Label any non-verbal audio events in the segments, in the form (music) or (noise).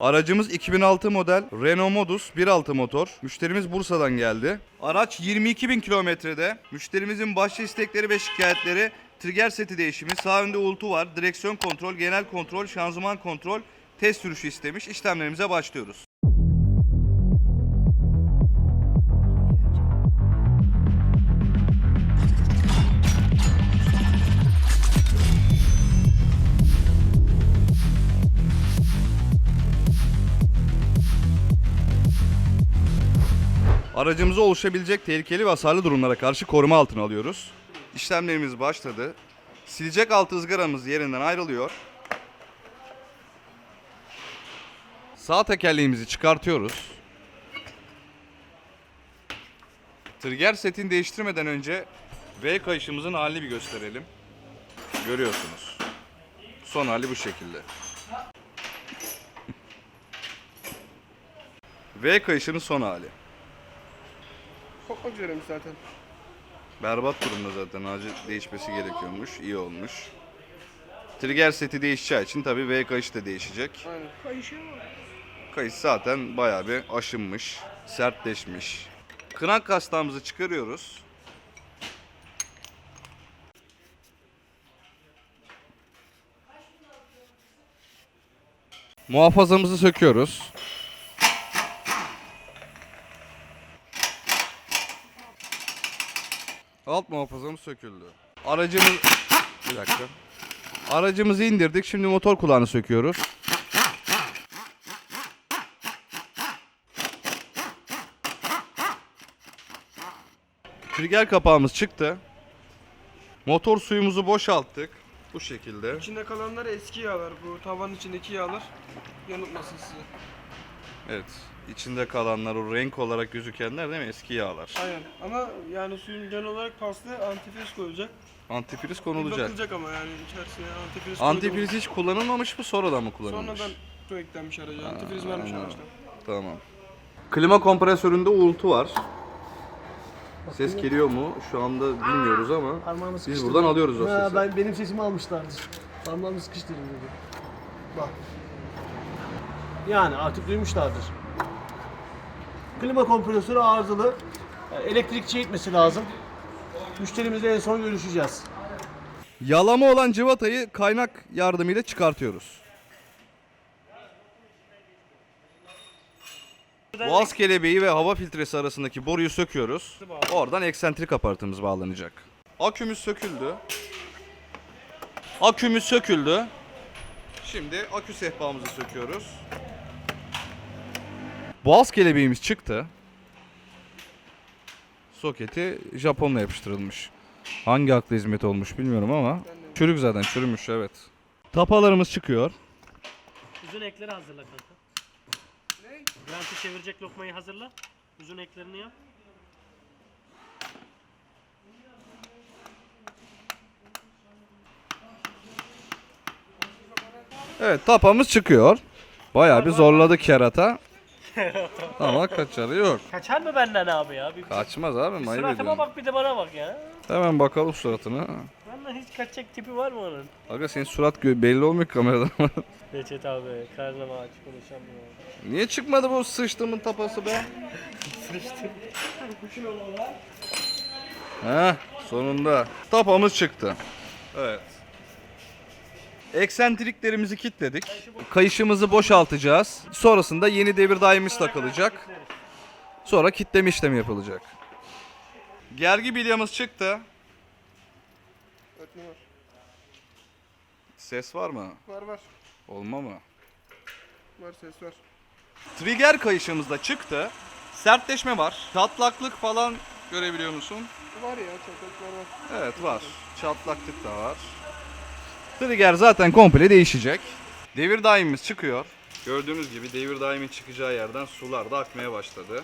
Aracımız 2006 model Renault Modus 1.6 motor. Müşterimiz Bursa'dan geldi. Araç 22 bin kilometrede. Müşterimizin başlı istekleri ve şikayetleri trigger seti değişimi, sağ önde uğultu var, direksiyon kontrol, genel kontrol, şanzıman kontrol, test sürüşü istemiş. İşlemlerimize başlıyoruz. Aracımızı oluşabilecek tehlikeli ve hasarlı durumlara karşı koruma altına alıyoruz. İşlemlerimiz başladı. Silecek altı ızgaramız yerinden ayrılıyor. Sağ tekerleğimizi çıkartıyoruz. Trigger setini değiştirmeden önce V kayışımızın halini bir gösterelim. Görüyorsunuz. Son hali bu şekilde. (laughs) V kayışının son hali. Kopmak üzereymiş zaten. Berbat durumda zaten acil değişmesi gerekiyormuş. İyi olmuş. Trigger seti değişeceği için tabii V kayış da değişecek. Aynen. Kayış zaten bayağı bir aşınmış, sertleşmiş. Krank kastağımızı çıkarıyoruz. Muhafazamızı söküyoruz. Alt muhafazamız söküldü. Aracımız... Bir dakika. Aracımızı indirdik. Şimdi motor kulağını söküyoruz. Trigger kapağımız çıktı. Motor suyumuzu boşalttık. Bu şekilde. İçinde kalanlar eski yağlar. Bu tavanın içindeki yağlar yanıltmasın sizi. Evet. İçinde kalanlar o renk olarak gözükenler değil mi? Eski yağlar. Aynen. Ama yani suyun genel olarak paslı antifriz koyulacak. Antifriz Bir konulacak. Bakılacak ama yani içerisine antifriz Antifriz hiç kullanılmamış mı? Sonradan mı kullanılmış? Sonradan su eklenmiş araca. Antifriz varmış anladım. araçta. Tamam. Klima kompresöründe uğultu var. Ses geliyor mu? Şu anda bilmiyoruz ama Parmağımı biz sıkıştırdım. buradan alıyoruz o Ha, sesi. ben benim sesimi almışlardır. Parmağımı sıkıştırdım dedi. Bak. Yani artık duymuşlardır. Klima kompresörü arızalı. Yani elektrikçi gitmesi lazım. Müşterimizle en son görüşeceğiz. Yalama olan cıvatayı kaynak yardımıyla çıkartıyoruz. Boğaz kelebeği ve hava filtresi arasındaki boruyu söküyoruz. Oradan eksentrik aparatımız bağlanacak. Akümüz söküldü. Akümüz söküldü. Şimdi akü sehpamızı söküyoruz. Boğaz kelebeğimiz çıktı. Soketi Japonla yapıştırılmış. Hangi akla hizmet olmuş bilmiyorum ama çürük zaten çürümüş evet. Tapalarımız çıkıyor. Uzun ekleri hazırla kanka. Ne? Bülent'i çevirecek lokmayı hazırla. Uzun eklerini yap. Evet tapamız çıkıyor. Bayağı bir zorladı kerata. (laughs) Ama kaçarı yok. Kaçar mı benden abi ya? Bir Kaçmaz abi ayıp suratıma ediyorsun. bak bir de bana bak ya. Hemen bakalım suratına. Benden hiç kaçacak tipi var mı onun? Aga senin surat gö- belli olmuyor kameradan. (laughs) Reçet abi karnım aç konuşamıyor. Niye çıkmadı bu sıçtımın tapası be? (laughs) Heh, sonunda. Tapamız çıktı. Evet. Eksentriklerimizi kilitledik. Kayışımızı boşaltacağız. Sonrasında yeni devir daimimiz takılacak. Sonra kitleme işlemi yapılacak. Gergi bilyamız çıktı. Ötme var. Ses var mı? Var var. Olma mı? Var ses var. Trigger kayışımız da çıktı. Sertleşme var. Çatlaklık falan görebiliyor musun? Var ya çatlaklar var. Evet var. Çatlaklık da var. Trigger zaten komple değişecek. Devir daimimiz çıkıyor. Gördüğünüz gibi devir daimin çıkacağı yerden sular da akmaya başladı.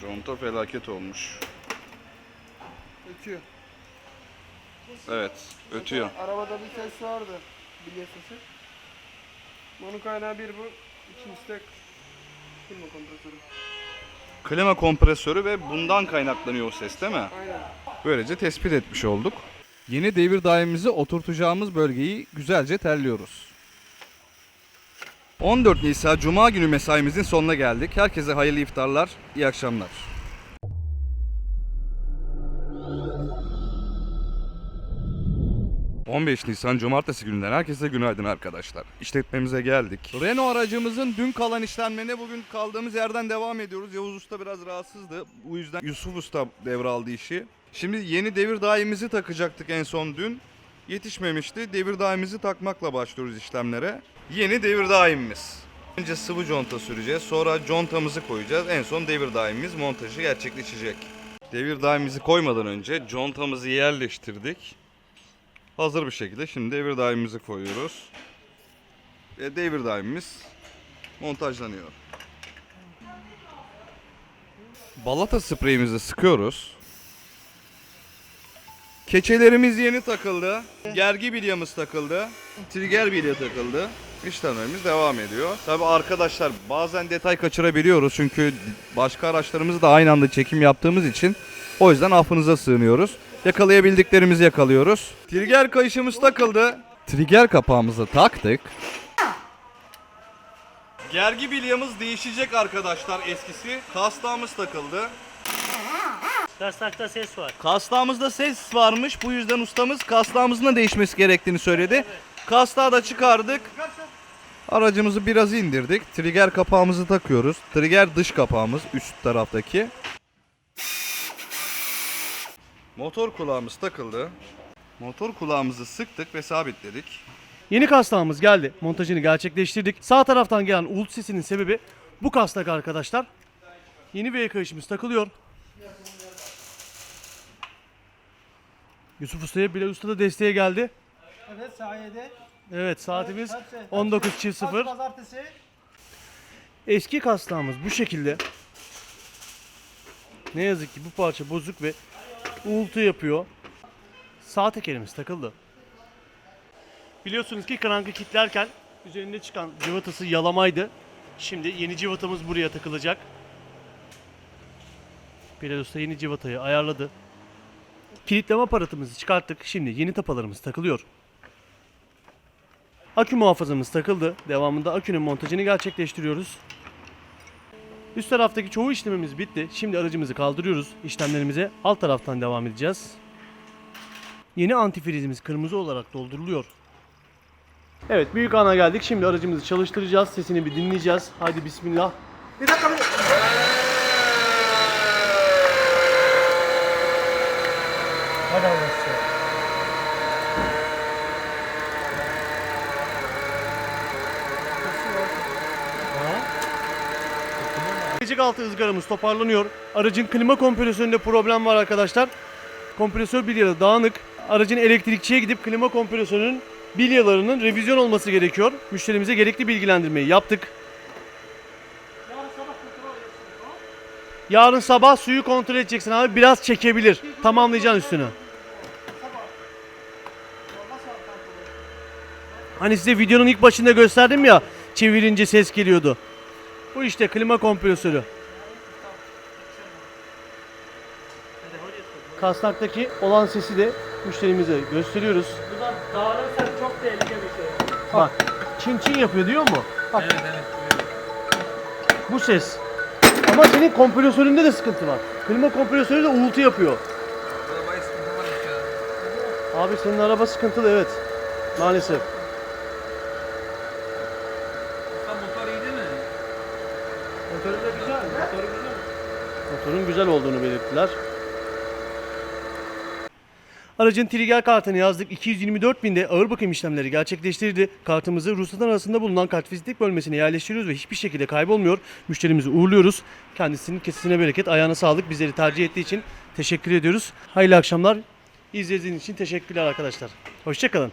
Conta felaket olmuş. Ötüyor. Evet, ötüyor. Arabada bir ses vardı. Bilye sesi. Onun kaynağı bir bu. İkincisi de klima kompresörü. Klima kompresörü ve bundan kaynaklanıyor o ses değil mi? Aynen. Böylece tespit etmiş olduk. Yeni devir daimimizi oturtacağımız bölgeyi güzelce terliyoruz. 14 Nisan Cuma günü mesaimizin sonuna geldik. Herkese hayırlı iftarlar, iyi akşamlar. ...15 Nisan Cumartesi gününden herkese günaydın arkadaşlar. İşletmemize geldik. Renault aracımızın dün kalan işlemlerine bugün kaldığımız yerden devam ediyoruz. Yavuz Usta biraz rahatsızdı. Bu yüzden Yusuf Usta devraldı işi. Şimdi yeni devir daimimizi takacaktık en son dün. Yetişmemişti. Devir daimimizi takmakla başlıyoruz işlemlere. Yeni devir daimimiz. Önce sıvı conta süreceğiz. Sonra contamızı koyacağız. En son devir daimimiz montajı gerçekleşecek. Devir daimimizi koymadan önce contamızı yerleştirdik. Hazır bir şekilde şimdi devir daimimizi koyuyoruz. Ve devir daimimiz montajlanıyor. Balata spreyimizi sıkıyoruz. Keçelerimiz yeni takıldı. Gergi bilyamız takıldı. Trigger bilya takıldı. İşlemlerimiz devam ediyor. Tabi arkadaşlar bazen detay kaçırabiliyoruz çünkü başka araçlarımızı da aynı anda çekim yaptığımız için o yüzden affınıza sığınıyoruz. Yakalayabildiklerimizi yakalıyoruz. Trigger kayışımız takıldı. Trigger kapağımızı taktık. Gergi bilyamız değişecek arkadaşlar eskisi. Kastağımız takıldı. Kastakta ses var. Kastağımızda ses varmış. Bu yüzden ustamız kastağımızın da değişmesi gerektiğini söyledi. Kastağı da çıkardık. Aracımızı biraz indirdik. Trigger kapağımızı takıyoruz. Trigger dış kapağımız üst taraftaki. Motor kulağımız takıldı. Motor kulağımızı sıktık ve sabitledik. Yeni kastağımız geldi. Montajını gerçekleştirdik. Sağ taraftan gelen uğultu sesinin sebebi bu kastak arkadaşlar. Yeni V kayışımız takılıyor. Yusuf Usta'ya Bilal Usta da desteğe geldi. Evet sayede. Evet saatimiz Kaç şey? 19.00. Pazartesi. Eski kastağımız bu şekilde. Ne yazık ki bu parça bozuk ve uğultu yapıyor. Sağ tekerimiz takıldı. Biliyorsunuz ki krankı kilitlerken üzerinde çıkan cıvatası yalamaydı. Şimdi yeni cıvatamız buraya takılacak. Bilal Usta yeni cıvatayı ayarladı. Kilitleme aparatımızı çıkarttık. Şimdi yeni tapalarımız takılıyor. Akü muhafazamız takıldı. Devamında akünün montajını gerçekleştiriyoruz. Üst taraftaki çoğu işlemimiz bitti. Şimdi aracımızı kaldırıyoruz. İşlemlerimize alt taraftan devam edeceğiz. Yeni antifrizimiz kırmızı olarak dolduruluyor. Evet büyük ana geldik. Şimdi aracımızı çalıştıracağız. Sesini bir dinleyeceğiz. Haydi bismillah. Bir dakika bir Hadi Allah'a Gelecek altı ızgaramız toparlanıyor. Aracın klima kompresöründe problem var arkadaşlar. Kompresör bilyaları dağınık. Aracın elektrikçiye gidip klima kompresörünün bilyalarının revizyon olması gerekiyor. Müşterimize gerekli bilgilendirmeyi yaptık. Yarın sabah suyu kontrol edeceksin abi. Biraz çekebilir. Tamamlayacaksın üstünü. Hani size videonun ilk başında gösterdim ya çevirince ses geliyordu. Bu işte klima kompresörü. Kasnaktaki olan sesi de müşterimize gösteriyoruz. Bu da dağılırsa çok tehlikeli bir şey. Bak çin çin yapıyor diyor mu? Bak. Bu ses. Ama senin kompresöründe de sıkıntı var. Klima kompresörü de uğultu yapıyor. Abi senin araba sıkıntılı evet. Maalesef. motor iyi değil mi? Motoru da güzel. Motoru güzel. Motorun güzel olduğunu belirttiler. Aracın trigger kartını yazdık. 224 binde ağır bakım işlemleri gerçekleştirdi. Kartımızı ruhsatın arasında bulunan kart fizitik bölmesine yerleştiriyoruz ve hiçbir şekilde kaybolmuyor. Müşterimizi uğurluyoruz. Kendisinin kesesine bereket, ayağına sağlık. Bizleri tercih ettiği için teşekkür ediyoruz. Hayırlı akşamlar. İzlediğiniz için teşekkürler arkadaşlar. Hoşçakalın.